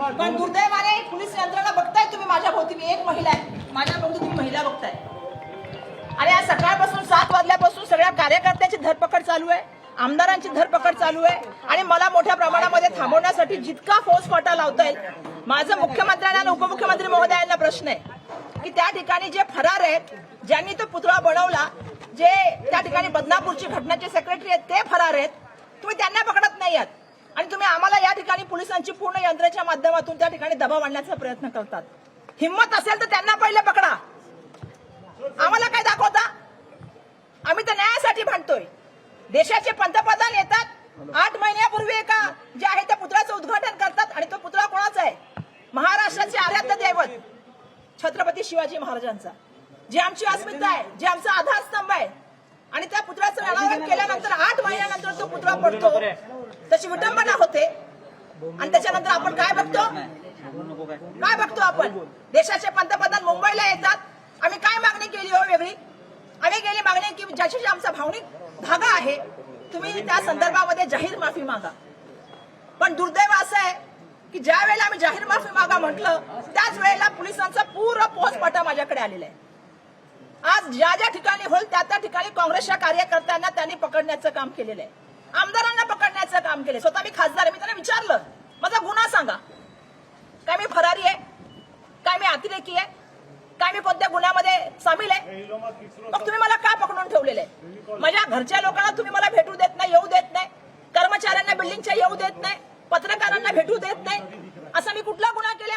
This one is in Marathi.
पण दुर्दैवाने पोलीस यंत्रणा बघताय तुम्ही माझ्या भोवती. मी एक महिला आहे. माझ्या भोवती तुम्ही महिला बघताय. आणि आज सकाळपासून सात वाजल्यापासून सगळ्या कार्यकर्त्यांची धरपकड चालू आहे. आमदारांची धरपकड चालू आहे. आणि मला मोठ्या प्रमाणामध्ये थांबवण्यासाठी जितका फोर्स फाटा लावता येईल माझं मुख्यमंत्र्यांना आणि उपमुख्यमंत्री महोदयांना प्रश्न आहे की त्या ठिकाणी जे फरार आहेत ज्यांनी तो पुतळा बनवला जे त्या ठिकाणी बदनापूरची घटनाचे सेक्रेटरी आहेत ते फरार आहेत. तुम्ही त्यांना पकडत नाही आहात आणि तुम्ही आम्हाला या ठिकाणी पोलिसांची पूर्ण यंत्रणेच्या माध्यमातून त्या ठिकाणी दबाव आणण्याचा प्रयत्न करतात. हिंमत असेल तर त्यांना पहिले पकडा. आम्हाला काय दाखवता? आम्ही तर न्यायासाठी भांडतोय. देशाचे पंतप्रधान येतात आठ महिन्यापूर्वी एका जे आहे त्या पुतळ्याचं उद्घाटन करतात आणि तो पुतळा कोणाचा आहे? महाराष्ट्राचे आराध्य दैवत छत्रपती शिवाजी महाराजांचा. जे आमची अस्मिता आहे जे आमचा आधारस्तंभ आहे. आणि त्या पुतळ्याचं अनावरण केल्यानंतर आठ महिन्यानंतर तो पुतळा पडतो. तशी विटंबना होते. आणि त्याच्यानंतर आपण काय बघतो? काय. बघतो आपण? देशाचे पंतप्रधान मुंबईला येतात. आम्ही काय मागणी केली हो वेगळी? आम्ही गेली मागणी की ज्याच्याशी आमचा भावनिक धागा आहे तुम्ही त्या संदर्भामध्ये जाहीर माफी मागा. पण दुर्दैव असं आहे की ज्या वेळेला आम्ही जाहीर माफी मागा म्हटलं त्याच वेळेला पोलिसांचा पूर्ण पोहोचपाटा माझ्याकडे आलेला आहे. आज ज्या ज्या ठिकाणी होईल त्या त्या ठिकाणी काँग्रेसच्या कार्यकर्त्यांना त्यांनी पकडण्याचं काम केलेलं आहे. आमदारांना पकडण्याचं काम केलं स्वतः मी खासदार मी त्यांना विचारलं. अतिरेकी आहे. काय मी कोणत्या गुन्ह्यामध्ये सामील आहे? मग तुम्ही मला का पकडून ठेवलेले? माझ्या घरच्या लोकांना तुम्ही मला भेटू देत नाही येऊ देत नाही. कर्मचाऱ्यांना बिल्डिंगच्या येऊ देत नाही. पत्रकारांना भेटू देत नाही. असा मी कुठला गुन्हा केला?